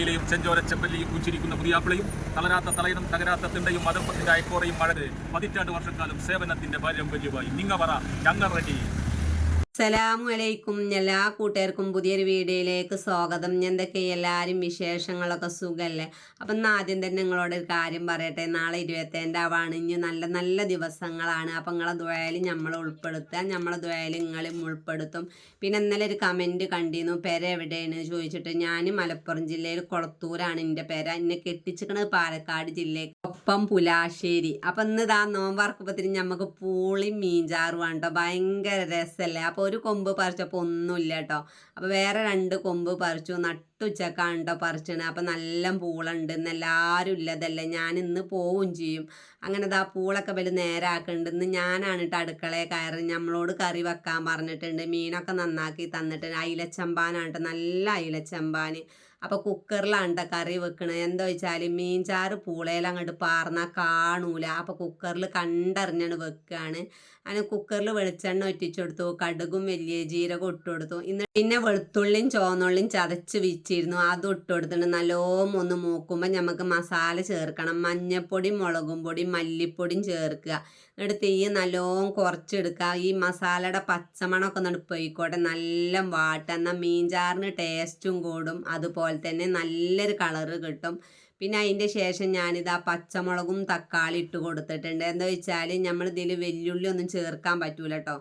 അയിലയും ചെഞ്ചോര ചെമ്പല്ലിയും കുച്ചിരിക്കുന്ന പുതിയാപ്പിളയും തളരാത്ത തലയിനും തകരാത്ത തിണ്ടയും മതപ്പത്തിന്റെ അയക്കോറയും മഴ പതിറ്റാണ്ട് വർഷക്കാലം സേവനത്തിന്റെ പാരമ്പര്യമായി നിങ്ങ പറ ഞങ്ങൾ റെഡി സലാമു അലൈക്കും എല്ലാ കൂട്ടുകാർക്കും പുതിയൊരു വീഡിയോയിലേക്ക് സ്വാഗതം. എന്തൊക്കെ എല്ലാവരും വിശേഷങ്ങളൊക്കെ സുഖമല്ലേ അപ്പം ഇന്ന് ആദ്യം തന്നെ നിങ്ങളോട് ഒരു കാര്യം പറയട്ടെ. നാളെ ഇരുപത്തേഴാവാണ് ഇനി നല്ല നല്ല ദിവസങ്ങളാണ്. അപ്പം നിങ്ങളെ ദ്വയാലും നമ്മൾ ഉൾപ്പെടുത്തുക. നമ്മളെ ദ്വയാലും നിങ്ങളും ഉൾപ്പെടുത്തും. പിന്നെ ഇന്നലെ ഒരു കമന്റ് കണ്ടിരുന്നു. പെര എവിടെയാണ് ചോദിച്ചിട്ട് ഞാൻ മലപ്പുറം ജില്ലയിൽ കൊളത്തൂരാണ് എന്റെ പെര. എന്നെ കെട്ടിച്ചിക്കണത് പാലക്കാട് ജില്ലയിൽ ഒപ്പം പുലാശ്ശേരി. അപ്പം ഇന്ന് ഇതാ നോമ്പറക്കുമ്പത്തിന് നമുക്ക് പൂളി മീൻചാറുമാണ് കേട്ടോ ഭയങ്കര രസമല്ലേ അപ്പോൾ ഒരു കൊമ്പ് പറിച്ചപ്പോൾ ഒന്നുമില്ല കേട്ടോ അപ്പോൾ വേറെ രണ്ട് കൊമ്പ് പറിച്ചു നട്ടുച്ചക്കാണ് കേട്ടോ പറിച്ചത് അപ്പോൾ നല്ല പൂളുണ്ട് ഇന്ന് എല്ലാവരും ഇല്ലതല്ലേ. ഞാൻ ഇന്ന് പോവുകയും ചെയ്യും. അങ്ങനെ ഇതാ പൂളൊക്കെ വലിയ നേരാക്കുന്നുണ്ട് ഇന്ന് ഞാനാണ് കേട്ടോ അടുക്കളയെ കയറി നമ്മളോട് കറി വെക്കാൻ പറഞ്ഞിട്ടുണ്ട്. മീനൊക്കെ നന്നാക്കി തന്നിട്ടുണ്ട്. അയിലച്ചമ്പാനാണ് കേട്ടോ നല്ല അയിലച്ചമ്പാൻ അപ്പോൾ കുക്കറിലാണ് കേട്ടോ കറി വെക്കണത് എന്താ വെച്ചാൽ മീൻചാറ് പൂളയിൽ അങ്ങോട്ട് പാർന്നാൽ കാണൂല. അപ്പോൾ കുക്കറിൽ കണ്ടറിഞ്ഞാണ് വെക്കുകയാണ് അങ്ങനെ കുക്കറിൽ വെളിച്ചെണ്ണ ഒറ്റിച്ചെടുത്തു കടുകും വലിയ ജീരകം ഇട്ട് കൊടുത്തു. ഇന്ന് പിന്നെ വെളുത്തുള്ളിയും ചോന്നുള്ളിയും ചതച്ച് വെച്ചിരുന്നു അതും ഇട്ട് കൊടുത്തിട്ട് നല്ലോം ഒന്ന് മൂക്കുമ്പോൾ നമുക്ക് മസാല ചേർക്കണം. മഞ്ഞപ്പൊടി മുളകും പൊടി മല്ലിപ്പൊടിയും ചേർക്കുക. എന്നിട്ട് തീ നല്ലോം കുറച്ചെടുക്കുക. ഈ മസാലയുടെ പച്ചമണമൊക്കെ എന്നിട്ട് പോയിക്കോട്ടെ. നല്ല വാട്ടുക എന്നാൽ മീൻചാറിന് ടേസ്റ്റും കൂടും. അതുപോലെ തന്നെ നല്ലൊരു കളറ് കിട്ടും. പിന്നെ അതിന്റെ ശേഷം ഞാനിതാ പച്ചമുളകും തക്കാളി ഇട്ട് കൊടുത്തിട്ടുണ്ട്. എന്താ വെച്ചാൽ നമ്മൾ ഇതിൽ വെല്ലുള്ളി ഒന്നും ചേർക്കാൻ പറ്റൂല കേട്ടോ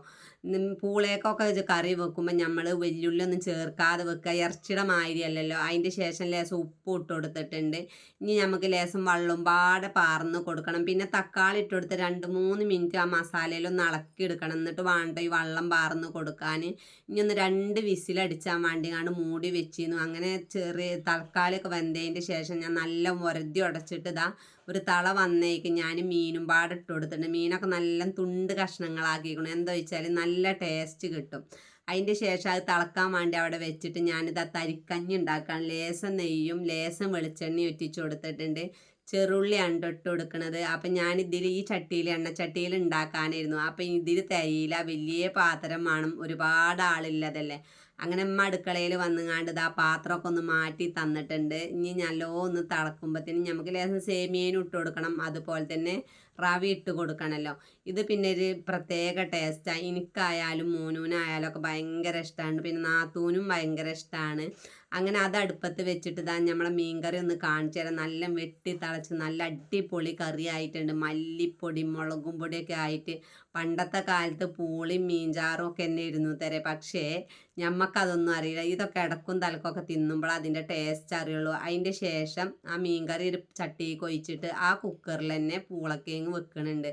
പൂളേക്കൊക്കെ കറി വെക്കുമ്പോൾ നമ്മൾ വെല്ലുള്ളി ഒന്നും ചേർക്കാതെ വെക്കുക ഇറച്ചിയുടെ മാതിരി അല്ലല്ലോ. അതിന്റെ ശേഷം ലേശം ഉപ്പ് ഇട്ട് കൊടുത്തിട്ടുണ്ട്. ഇനി നമുക്ക് ലേശം വെള്ളം പാടെ പാർന്ന് കൊടുക്കണം. പിന്നെ തക്കാളി ഇട്ട് കൊടുത്ത് രണ്ട് മൂന്ന് മിനിറ്റ് ആ മസാലയിലൊന്ന് ഇളക്കി എടുക്കണം. എന്നിട്ട് വേണ്ട ഈ വെള്ളം പാർന്ന് കൊടുക്കാൻ. ഇനി ഒന്ന് രണ്ട് വിസിലടിച്ചാൽ വേണ്ടി കണ്ട് മൂടി വെച്ചിരുന്നു. അങ്ങനെ ചെറിയ തക്കാളിയൊക്കെ വെന്തതിന്റെ ശേഷം ഞാൻ നല്ല ഉരതി ഉടച്ചിട്ട് ഇതാ ഒരു തള വന്നേക്ക് ഞാൻ മീനും പാടെ ഇട്ട് കൊടുത്തിട്ടുണ്ട്. മീനൊക്കെ നല്ല തുണ്ട് കഷ്ണങ്ങളാക്കിക്കണം എന്താ വെച്ചാൽ നല്ല ടേസ്റ്റ് കിട്ടും. അതിന്റെ ശേഷം അത് തിളക്കാൻ വേണ്ടി അവിടെ വെച്ചിട്ട് ഞാനിത് ആ തരിക്കഞ്ഞി ഉണ്ടാക്കാൻ ലേസം നെയ്യും ലേസം വെളിച്ചെണ്ണയും ഒറ്റിച്ച് കൊടുത്തിട്ടുണ്ട്. ചെറുള്ളിയാണ് ട്ടോ ഇട്ട് കൊടുക്കുന്നത് അപ്പം ഞാൻ ഇതിൽ ഈ ചട്ടിയിൽ എണ്ണച്ചട്ടിയിൽ ഉണ്ടാക്കാനായിരുന്നു. അപ്പം ഇതിൽ തരിയില വലിയ പാത്രം വേണം. ഒരുപാട് ആളില്ലതല്ലേ. അങ്ങനെ അമ്മ അടുക്കളയിൽ വന്നുങ്ങാണ്ട് ഇതാ പാത്രമൊക്കെ ഒന്ന് മാറ്റി തന്നിട്ടുണ്ട്. ഇനി നല്ലോ ഒന്ന് തിളക്കുമ്പോഴത്തേനും നമുക്ക് ലേശം സേമിയേനും ഇട്ട് കൊടുക്കണം. അതുപോലെ തന്നെ റവ ഇട്ട് കൊടുക്കണമല്ലോ ഇത് പിന്നെ ഒരു പ്രത്യേക ടേസ്റ്റാണ് എനിക്കായാലും മോനൂനായാലും ഒക്കെ ഭയങ്കര ഇഷ്ടമാണ് പിന്നെ നാത്തൂനും ഭയങ്കര ഇഷ്ടമാണ് അങ്ങനെ അത് അടുപ്പത്ത് വെച്ചിട്ട് ഇതാ നമ്മളെ മീൻകറി ഒന്ന് കാണിച്ചു തരാം. നല്ല വെട്ടി തിളച്ച് നല്ല അടിപൊളി കറി ആയിട്ടുണ്ട് മല്ലിപ്പൊടി മുളകും പൊടിയൊക്കെ ആയിട്ട് പണ്ടത്തെ കാലത്ത് പൂളിയും മീൻചാറും ഒക്കെ തന്നെ ഇരുന്നു തരെ പക്ഷേ ഞമ്മക്കതൊന്നും അറിയില്ല. ഇതൊക്കെ ഇടക്കും തലക്കൊക്കെ തിന്നുമ്പോൾ അതിന്റെ ടേസ്റ്റ് അറിയുള്ളൂ. അതിന്റെ ശേഷം ആ മീൻകറി ഒരു ചട്ടി കൊഴിച്ചിട്ട് ആ കുക്കറിൽ തന്നെ പൂളക്കേങ്ങ് വെക്കണുണ്ട്.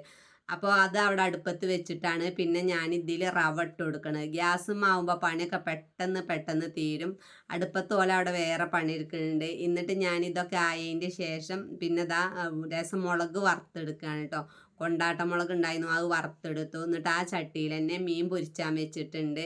അപ്പോൾ അത് അവിടെ അടുപ്പത്ത് വെച്ചിട്ടാണ് പിന്നെ ഞാൻ ഇതിൽ റവ ഇട്ട് കൊടുക്കണത്. ഗ്യാസും ആവുമ്പോൾ പണിയൊക്കെ പെട്ടെന്ന് പെട്ടെന്ന് തീരും. അടുപ്പത്ത് പോലെ അവിടെ വേറെ പണി എടുക്കുന്നുണ്ട്. എന്നിട്ട് ഞാൻ ഇതൊക്കെ ആയതിന്റെ ശേഷം പിന്നെ ദാ രസം മുളക് വറുത്തെടുക്കുകയാണ് കേട്ടോ കൊണ്ടാട്ട മുളക് ഉണ്ടായിരുന്നു അത് വറുത്തെടുത്തു. എന്നിട്ട് ആ ചട്ടിയിൽ തന്നെ മീൻ പൊരിച്ചാൻ വെച്ചിട്ടുണ്ട്.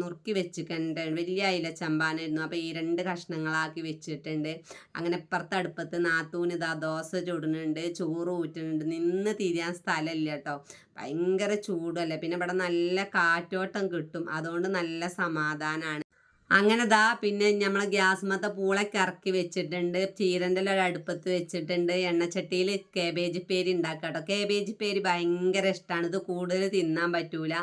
നുറുക്കി വെച്ചിട്ടുണ്ട്. വലിയ അയില ചമ്പാനായിരുന്നു അപ്പോൾ ഈ രണ്ട് കഷ്ണങ്ങളാക്കി വെച്ചിട്ടുണ്ട്. അങ്ങനെ ഇപ്പുറത്തെ അടുപ്പത്ത് നാത്തൂന് ഇതാ ദോശ ചുടുന്നുണ്ട്. ചോറ് ഊറ്റുന്നുണ്ട്. നിന്ന് തിരിയാൻ സ്ഥലമില്ല കേട്ടോ. ഭയങ്കര ചൂടല്ലേ? പിന്നെ ഇവിടെ നല്ല കാറ്റോട്ടം കിട്ടും. അതുകൊണ്ട് നല്ല സമാധാനമാണ് അങ്ങനെ ദാ പിന്നെ നമ്മളെ ഗ്യാസ്മത്തെ പൂളൊക്കെ ഇറക്കി വെച്ചിട്ടുണ്ട്. ചീരന്റെ ഒരു അടുപ്പത്ത് വെച്ചിട്ടുണ്ട്. എണ്ണച്ചട്ടിയിൽ കേബേജ് പേര് ഉണ്ടാക്കാം കേട്ടോ കേബേജ് പേര് ഭയങ്കര ഇഷ്ടമാണ് ഇത് കൂടുതൽ തിന്നാൻ പറ്റൂല.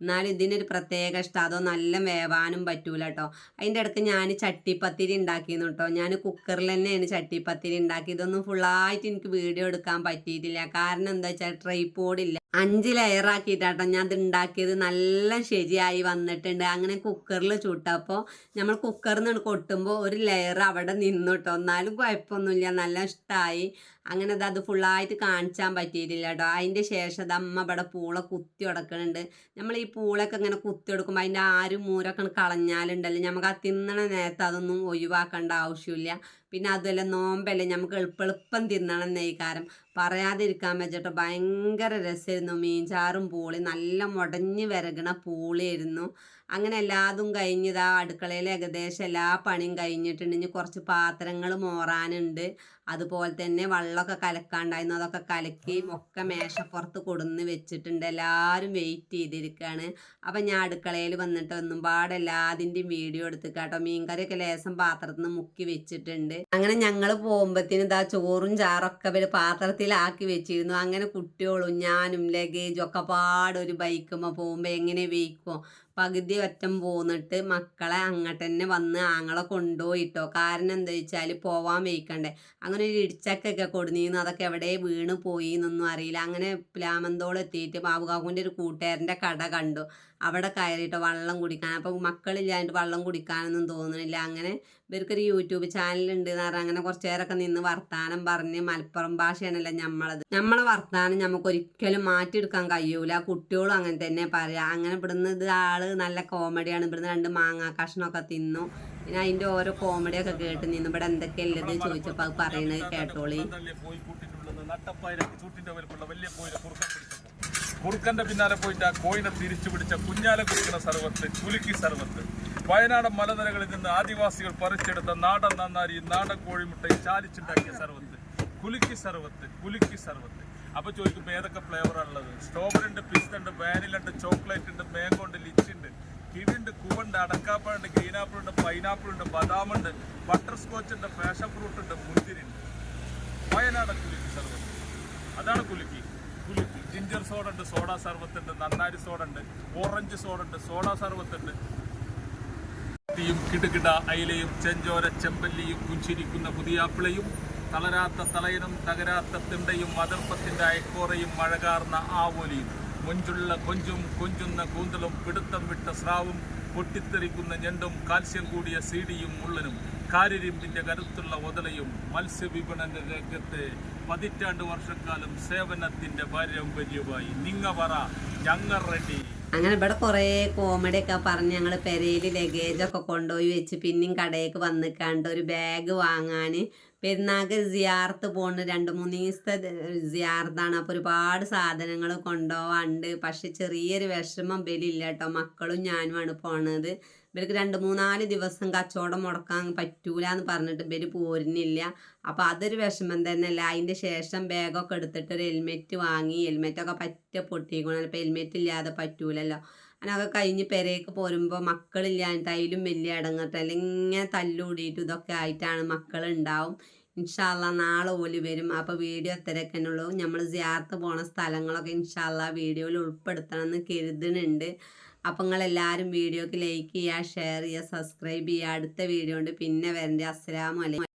എന്നാലും ഇതിനൊരു പ്രത്യേക ഇഷ്ടം. അതോ നല്ല വേവാനും പറ്റൂല കേട്ടോ അതിന്റെ ഇടയ്ക്ക് ഞാൻ ചട്ടിപ്പത്തിരി ഉണ്ടാക്കിയിരുന്നു കേട്ടോ ഞാൻ കുക്കറിൽ തന്നെയാണ് ചട്ടിപ്പത്തിരി ഉണ്ടാക്കി. ഇതൊന്നും ഫുള്ളായിട്ട് എനിക്ക് വീഡിയോ എടുക്കാൻ പറ്റിയിട്ടില്ല. കാരണം എന്താ വെച്ചാൽ ട്രൈപ്പോഡില്ല അഞ്ച് ലെയർ ആക്കിയിട്ടാട്ടോ ഞാൻ ഇത് ഉണ്ടാക്കിയത്. നല്ല ശരിയായി വന്നിട്ടുണ്ട്. അങ്ങനെ കുക്കറിൽ ചുട്ടപ്പോൾ നമ്മൾ കുക്കറിൽ നിന്ന് കൊട്ടുമ്പോൾ ഒരു ലെയർ അവിടെ നിന്നു കേട്ടോ എന്നാലും കുഴപ്പമൊന്നുമില്ല. നല്ല ഇഷ്ടമായി അങ്ങനെ അത് ഫുള്ളായിട്ട് കാണിച്ചാൻ പറ്റിയിട്ടില്ല കേട്ടോ അതിന്റെ ശേഷം അത് അമ്മ ഇവിടെ പൂള കുത്തി ഉടക്കണുണ്ട്. നമ്മൾ ഈ പൂളൊക്കെ ഇങ്ങനെ കുത്തി കൊടുക്കുമ്പോൾ അതിന്റെ ആരും മൂരൊക്കെ കളഞ്ഞാലുണ്ടല്ലോ. നമുക്ക് ആ തിന്നണ നേരത്ത് അതൊന്നും ഒഴിവാക്കേണ്ട ആവശ്യമില്ല. പിന്നെ അതുമല്ല നോമ്പല്ലേ നമുക്ക് എളുപ്പെളുപ്പം തിന്നണം നെയ്ക്കാരം പറയാതിരിക്കാൻ വെച്ചിട്ട് ഭയങ്കര രസമായിരുന്നു. മീൻചാറും പൂളി നല്ല മുടഞ്ഞ് വിരകണ പൂളിയായിരുന്നു. അങ്ങനെ എല്ലാതും കഴിഞ്ഞതാ അടുക്കളയിൽ ഏകദേശം എല്ലാ പണിയും കഴിഞ്ഞിട്ടുണ്ട്. ഇനി കുറച്ച് പാത്രങ്ങൾ മോറാനുണ്ട്. അതുപോലെ തന്നെ വെള്ളമൊക്കെ കലക്കാണ്ടായിരുന്നു അതൊക്കെ കലക്കി ഒക്കെ മേശപ്പുറത്ത് കൊടുന്ന് വെച്ചിട്ടുണ്ട്. എല്ലാവരും വെയിറ്റ് ചെയ്തിരിക്കുകയാണ് അപ്പം ഞാൻ അടുക്കളയിൽ വന്നിട്ട് ഒന്നും പാടെ എല്ലാതിന്റെയും വീഡിയോ എടുത്ത് കേട്ടോ മീൻകറിയൊക്കെ ലേശം പാത്രത്തിൽ നിന്ന് മുക്കി വെച്ചിട്ടുണ്ട്. അങ്ങനെ ഞങ്ങൾ പോകുമ്പോഴത്തേന് ഇതാ ചോറും ചാറൊക്കെ ഇവർ പാത്രത്തിലാക്കി വെച്ചിരുന്നു. അങ്ങനെ കുട്ടികളും ഞാനും ലഗേജും ഒക്കെ പാടൊരു ബൈക്കുമ്പോൾ പോകുമ്പോൾ എങ്ങനെ വെയ്ക്കുമോ പകുതി ഒറ്റം പോന്നിട്ട് മക്കളെ അങ്ങോട്ട് തന്നെ വന്ന് ആങ്ങളെ കൊണ്ടുപോയിട്ടോ കാരണം എന്താ വെച്ചാൽ പോവാൻ വയ്ക്കണ്ടേ അങ്ങനെ ഒരു ഇടിച്ചക്കൊക്കെ കൊടുന്നിരുന്നു അതൊക്കെ എവിടെ വീണ് പോയി എന്നൊന്നും അറിയില്ല. അങ്ങനെ പ്ലാമന്തോളെത്തിയിട്ട് ബാബുകാക്കുന്റെ ഒരു കൂട്ടുകാരന്റെ കട കണ്ടു. അവിടെ കയറിയിട്ട് വെള്ളം കുടിക്കാൻ അപ്പോൾ മക്കളില്ലാണ്ട് വെള്ളം കുടിക്കാനൊന്നും തോന്നുന്നില്ല അങ്ങനെ ഇവർക്കൊരു യൂട്യൂബ് ചാനൽ ഉണ്ട് എന്ന് പറഞ്ഞാൽ അങ്ങനെ കുറച്ച് നേരമൊക്കെ നിന്ന് വർത്താനം പറഞ്ഞ് മലപ്പുറം ഭാഷയാണല്ലോ നമ്മളത് നമ്മളെ വർത്താനം നമുക്ക് ഒരിക്കലും മാറ്റിയെടുക്കാൻ കഴിയൂല. കുട്ടികളും അങ്ങനെ തന്നെ പറയാം. അങ്ങനെ ഇവിടുന്ന് ആൾ നല്ല കോമഡിയാണ്. ഇവിടുന്ന് രണ്ട് മാങ്ങാ കഷ്ണമൊക്കെ തിന്നു. പിന്നെ അതിന്റെ ഓരോ കോമഡിയൊക്കെ കേട്ട് നിന്ന് ഇവിടെ എന്തൊക്കെയല്ലത് ചോദിച്ചപ്പോൾ അത് പറയണത് കേട്ടോളി. നട്ടപ്പായിരക്ക് ചൂട്ടിന്റെ വലിയ കോയിനെ കുറുക്കാൻ പിടിച്ചപ്പോ കുറുക്കന്റെ പിന്നാലെ പോയിട്ട് ആ കോയിനെ തിരിച്ചു പിടിച്ച കുഞ്ഞാലെ കുടിക്കുന്ന സർവത്ത് കുലുക്കി സർവത്ത്. വയനാടൻ മലനിരകളിൽ നിന്ന് ആദിവാസികൾ പറിച്ചെടുത്ത നാടൻ നന്നാരി നാടൻ കോഴിമുട്ടയും ചാലിച്ചുണ്ടാക്കിയ സർവത്ത്. കുലുക്കി സർവത്ത് കുലുക്കി സർവത്ത്. അപ്പൊ ചോദിക്കുമ്പോ ഏതൊക്കെ ഫ്ലേവറാണ് ഉള്ളത്? സ്ട്രോബെറി ഉണ്ട് പിസ്ത ഉണ്ട് വാനിലുണ്ട് ചോക്ലേറ്റ് ഉണ്ട് മാംഗോ ഉണ്ട് ലിച്ചി ഉണ്ട്. കിഴിണ്ട് കൂവുണ്ട് അടക്കാപ്പഴുണ്ട് ഗ്രീൻ ആപ്പിൾ ഉണ്ട് പൈനാപ്പിൾ ഉണ്ട് ബദാം ഉണ്ട് ബട്ടർ സ്കോച്ച് ഉണ്ട് ഫാഷൻ ഫ്രൂട്ട് ഉണ്ട് മുന്തിരി ഉണ്ട്. വയനാട് കുലുക്കി സർവത്ത്. അതാണ് കുലുക്കി. ജിഞ്ചർ സോഡ ഉണ്ട് സോഡ സർവത്ത് ഉണ്ട് നന്നാരി സോഡ ഉണ്ട് ഓറഞ്ച് സോഡ ഉണ്ട് സോഡ സർവത്ത് ഉണ്ട്. തീയും കിടുകിട അയിലയും ചെഞ്ചോര ചെമ്പല്ലിയും പുഞ്ചിരിക്കുന്ന പുതിയാപ്പിളയും തളരാത്ത തലയനും തകരാത്ത തിണ്ടയും മതർപ്പത്തിന്റെ അയക്കോറയും മഴകാർന്ന ആവോലിയും മുഞ്ചുള്ള കൊഞ്ചും കൊഞ്ചുന്ന കൂന്തലും പിടുത്തം വിട്ട സ്രാവും പൊട്ടിത്തെറിക്കുന്ന ഞണ്ടും കാൽസ്യം കൂടിയ സീഡിയും മുള്ളനും. കാരിരിമ്പിന്റെ കരുത്തുള്ള ഒതലയും മത്സ്യവിപണന രംഗത്ത് പതിറ്റാണ്ട് വർഷക്കാലം സേവനത്തിന്റെ പാരമ്പര്യമായി നിങ്ങ പറ ഞങ്ങൾ റെഡി അങ്ങനെ ഇവിടെ കുറേ കോമഡി ഒക്കെ പറഞ്ഞ് ഞങ്ങൾ പെരയിൽ ലഗേജൊക്കെ കൊണ്ടുപോയി വെച്ച് പിന്നെയും കടയിലേക്ക് വന്നിക്കാണ്ട് ഒരു ബാഗ് വാങ്ങാൻ പെരുന്നാൾക്ക് സിയാർത്ത് പോകുന്ന രണ്ട് മൂന്ന് ദിവസത്തെ സിയാർത്താണ്. അപ്പോൾ ഒരുപാട് സാധനങ്ങൾ കൊണ്ടുപോകാണ്ട് പക്ഷെ ചെറിയൊരു വിഷമം ബലില്ല കേട്ടോ മക്കളും ഞാനുമാണ് പോണത്. ഇവർക്ക് രണ്ട് മൂന്നാൽ ദിവസം കച്ചവടം മുടക്കാൻ പറ്റൂല എന്ന് പറഞ്ഞിട്ട് ഇവർ പോരുന്നില്ല. അപ്പോൾ അതൊരു വിഷമം തന്നെയല്ല. അതിന്റെ ശേഷം ബാഗൊക്കെ എടുത്തിട്ട് ഒരു ഹെൽമെറ്റ് വാങ്ങി ഹെൽമെറ്റൊക്കെ പറ്റ പൊട്ടിക്കണം? ഇപ്പോൾ ഹെൽമെറ്റ് ഇല്ലാതെ പറ്റൂലല്ലോ. അങ്ങനെയൊക്കെ കഴിഞ്ഞ് പെരേക്ക് പോരുമ്പോൾ മക്കളില്ലാണ്ട് അതിലും വലിയ ഇടങ്ങട്ട് അല്ലെങ്കിൽ ഇങ്ങനെ തല്ലുകൂടിയിട്ട് ഇതൊക്കെ ആയിട്ടാണ് മക്കളുണ്ടാവും. ഇൻഷാല്ല നാളെ ഓലി വരും. അപ്പോൾ വീഡിയോ എത്രയൊക്കെ ഉള്ളൂ. നമ്മൾ ജിയാർത്ത് പോണ സ്ഥലങ്ങളൊക്കെ ഇൻഷാല്ല വീഡിയോയിൽ ഉൾപ്പെടുത്തണം എന്ന് കരുതുന്നുണ്ട്. അപ്പം നിങ്ങളെല്ലാവരും വീഡിയോക്ക് ലൈക്ക് ചെയ്യുക ഷെയർ ചെയ്യുക സബ്സ്ക്രൈബ് ചെയ്യുക. അടുത്ത വീഡിയോ ഉണ്ട്. പിന്നെ വരണ്ടേ. അസ്സലാമു അലൈക്കും.